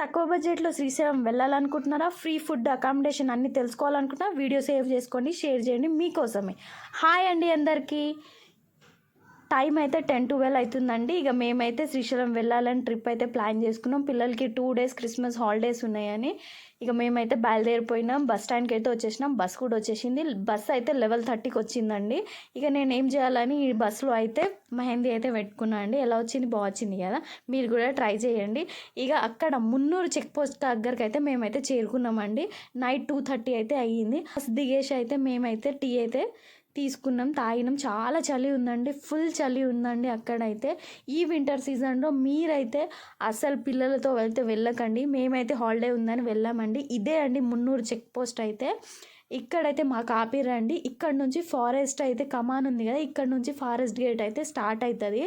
తక్కువ బడ్జెట్లో శ్రీశైలం వెళ్ళాలనుకుంటున్నారా? ఫ్రీ ఫుడ్ అకామిడేషన్ అన్నీ తెలుసుకోవాలనుకుంటున్నా వీడియో సేవ్ చేసుకోండి షేర్ చేయండి మీకోసమే. హాయ్ అండి అందరికీ. టైం అయితే టెన్ ట్వెల్వ్ అవుతుందండి. ఇక మేమైతే శ్రీశైలం వెళ్ళాలని ట్రిప్ అయితే ప్లాన్ చేసుకున్నాం. పిల్లలకి టూ డేస్ క్రిస్మస్ హాలిడేస్ ఉన్నాయని ఇక మేమైతే బయలుదేరిపోయినాం. బస్ స్టాండ్కి అయితే వచ్చేసినాం. బస్ కూడా వచ్చేసింది. బస్ అయితే లెవెల్ థర్టీకి వచ్చిందండి. ఇక నేను ఏం చేయాలని ఈ బస్సులో అయితే మెహందీ అయితే పెట్టుకున్నా అండి. ఎలా వచ్చింది? బాగా వచ్చింది కదా. మీరు కూడా ట్రై చేయండి. ఇక అక్కడ మున్నూరు చెక్ పోస్ట్ దగ్గరికి అయితే మేమైతే చేరుకున్నామండి. నైట్ టూ థర్టీ అయితే అయ్యింది. బస్ దిగేసి అయితే మేమైతే టీ అయితే తీసుకున్నాం తాగినాం. చాలా చలి ఉందండి ఫుల్ చలి ఉందండి అక్కడైతే. ఈ వింటర్ సీజన్లో మీరైతే అసలు పిల్లలతో వెళ్తే వెళ్ళకండి. మేమైతే హాలిడే ఉందని వెళ్ళామండి. ఇదే అండి మున్నూరు చెక్ పోస్ట్ అయితే. ఇక్కడైతే మాకు ఆపిరండి. ఇక్కడ నుంచి ఫారెస్ట్ అయితే కమాన్ ఉంది కదా ఇక్కడ నుంచి ఫారెస్ట్ గేట్ అయితే స్టార్ట్ అవుతుంది.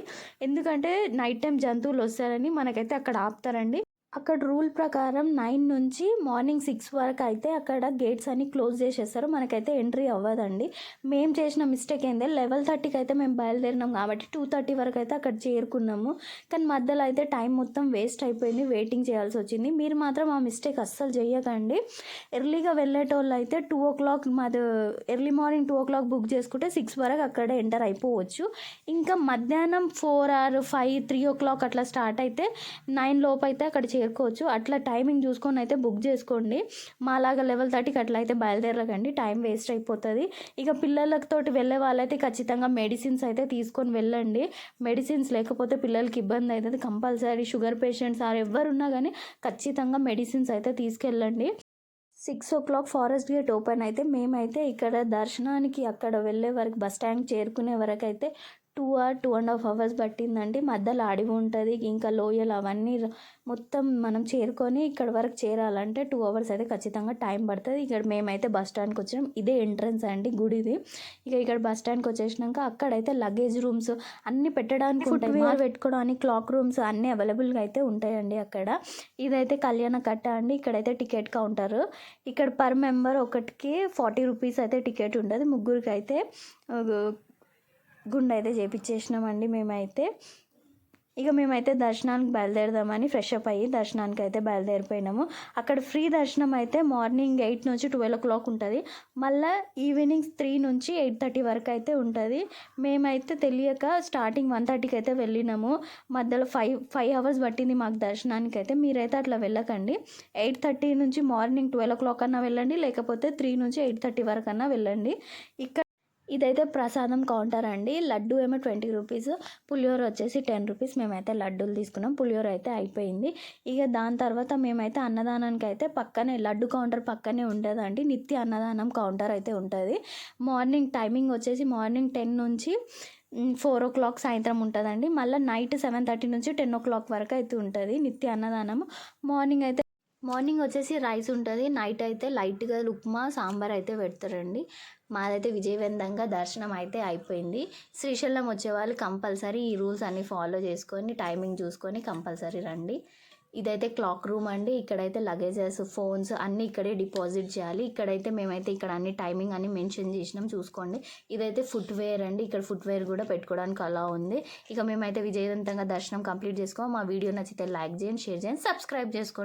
ఎందుకంటే నైట్ టైం జంతువులు వస్తారని మనకైతే అక్కడ ఆపుతారండి. అక్కడ రూల్ ప్రకారం నైన్ నుంచి మార్నింగ్ సిక్స్ వరకు అయితే అక్కడ గేట్స్ అన్ని క్లోజ్ చేసేస్తారు. మనకైతే ఎంట్రీ అవ్వదండి. మేము చేసిన మిస్టేక్ ఏంది? లెవెల్ థర్టీకి అయితే మేము బయలుదేరినాం కాబట్టి టూ థర్టీ వరకు అయితే అక్కడ చేరుకున్నాము. కానీ మధ్యలో అయితే టైం మొత్తం వేస్ట్ అయిపోయింది. వెయిటింగ్ చేయాల్సి వచ్చింది. మీరు మాత్రం ఆ మిస్టేక్ అస్సలు చేయకండి. ఎర్లీగా వెళ్ళేటోళ్ళు అయితే టూ ఓ క్లాక్ మాది early morning two o'clock book చేసుకుంటే సిక్స్ వరకు అక్కడ ఎంటర్ అయిపోవచ్చు. ఇంకా మధ్యాహ్నం four or five three o'clock అట్లా స్టార్ట్ అయితే నైన్ లోపు అయితే అక్కడ చేరుకోవచ్చు. అట్లా టైమింగ్ చూసుకొని అయితే బుక్ చేసుకోండి. మాలాగా లెవెల్ థర్టీకి అట్లా అయితే బయలుదేరకండి. టైం వేస్ట్ అయిపోతుంది. ఇక పిల్లలతోటి వెళ్ళే వాళ్ళైతే ఖచ్చితంగా మెడిసిన్స్ అయితే తీసుకొని వెళ్ళండి. మెడిసిన్స్ లేకపోతే పిల్లలకి ఇబ్బంది అవుతుంది కంపల్సరీ షుగర్ పేషెంట్స్ ఆర్ ఎవరున్నా కానీ ఖచ్చితంగా మెడిసిన్స్ అయితే తీసుకెళ్ళండి. Six o'clock forest gate open అయితే మేమైతే ఇక్కడ దర్శనానికి అక్కడ వెళ్ళే వరకు బస్ స్టాండ్ చేరుకునే వరకు అయితే two or two and half hours పట్టిందండి. మధ్యలో అడవి ఉంటుంది ఇంకా లోయలు అవన్నీ మొత్తం మనం చేరుకొని ఇక్కడ వరకు చేరాలంటే టూ అవర్స్ అయితే ఖచ్చితంగా టైం పడుతుంది. ఇక్కడ మేమైతే బస్ స్టాండ్కి వచ్చినాం. ఇదే ఎంట్రన్స్ అండి గుడిది. ఇక ఇక్కడ బస్ స్టాండ్కి వచ్చేసినాక అక్కడైతే లగేజ్ రూమ్స్ అన్ని పెట్టడానికి ఉంటాయి. మాల్ పెట్టుకోవడానికి క్లాక్ రూమ్స్ అన్నీ అవైలబుల్గా అయితే ఉంటాయండి అక్కడ. ఇదైతే కళ్యాణ కట్ట అండి. ఇక్కడైతే టికెట్ కౌంటర్. ఇక్కడ పర్ మెంబర్ ఒకటికి ఫార్టీ రూపీస్ అయితే టికెట్ ఉంటుంది ముగ్గురికి అయితే గుండె అయితే చేపించేసినామండి మేమైతే. ఇక మేమైతే దర్శనానికి బయలుదేరదామని ఫ్రెష్ అప్ అయ్యి దర్శనానికి అయితే బయలుదేరిపోయినాము. అక్కడ ఫ్రీ దర్శనం అయితే మార్నింగ్ ఎయిట్ నుంచి ట్వెల్వ్ ఓ క్లాక్ ఉంటుంది. మళ్ళీ ఈవినింగ్ త్రీ నుంచి ఎయిట్ థర్టీ వరకు అయితే ఉంటుంది. మేమైతే తెలియక స్టార్టింగ్ వన్ థర్టీకి అయితే వెళ్ళినాము. మధ్యలో ఫైవ్ ఫైవ్ అవర్స్ పట్టింది మాకు దర్శనానికి అయితే మీరైతే అట్లా వెళ్ళకండి. ఎయిట్ థర్టీ నుంచి మార్నింగ్ ట్వెల్వ్ ఓ క్లాక్ అన్నా వెళ్ళండి. లేకపోతే త్రీ నుంచి ఎయిట్ థర్టీ వరకు అన్నా వెళ్ళండి. ఇక్కడ ఇదైతే ప్రసాదం కౌంటర్ అండి. లడ్డు ఏమో ట్వంటీ రూపీస్ పులిహోర వచ్చేసి టెన్ రూపీస్. మేమైతే లడ్డూలు తీసుకున్నాం. పులిహోర అయితే అయిపోయింది. ఇక దాని తర్వాత మేమైతే అన్నదానానికి అయితే పక్కనే లడ్డు కౌంటర్ పక్కనే ఉంటుందండి నిత్య అన్నదానం కౌంటర్ అయితే ఉంటుంది. మార్నింగ్ టైమింగ్ వచ్చేసి మార్నింగ్ టెన్ నుంచి ఫోర్ ఓ క్లాక్ సాయంత్రం ఉంటుందండి. మళ్ళీ నైట్ సెవెన్ థర్టీ నుంచి టెన్ ఓ క్లాక్ వరకు అయితే ఉంటుంది నిత్య అన్నదానం మార్నింగ్ అయితే మార్నింగ్ వచ్చేసి రైస్ ఉంటుంది. నైట్ అయితే లైట్గా ఉప్మా సాంబార్ అయితే పెడతారండి. మాదైతే విజయవంతంగా దర్శనం అయితే అయిపోయింది. శ్రీశైలం వచ్చేవాళ్ళు కంపల్సరీ ఈ రూల్స్ అన్నీ ఫాలో చేసుకొని టైమింగ్ చూసుకొని కంపల్సరీ రండి. ఇదైతే క్లాక్ రూమ్ అండి. ఇక్కడైతే లగేజెస్ ఫోన్స్ అన్నీ ఇక్కడే డిపాజిట్ చేయాలి. ఇక్కడైతే మేమైతే ఇక్కడ అన్ని టైమింగ్ అన్ని మెన్షన్ చేసినాం చూసుకోండి. ఇదైతే ఫుట్వేర్ అండి. ఇక్కడ ఫుట్వేర్ కూడా పెట్టుకోవడానికి అలా ఉంది. ఇక మేమైతే విజయవంతంగా దర్శనం కంప్లీట్ చేసుకో మా వీడియో నచ్చితే లైక్ చేయండి షేర్ చేయండి సబ్స్క్రైబ్ చేసుకోండి.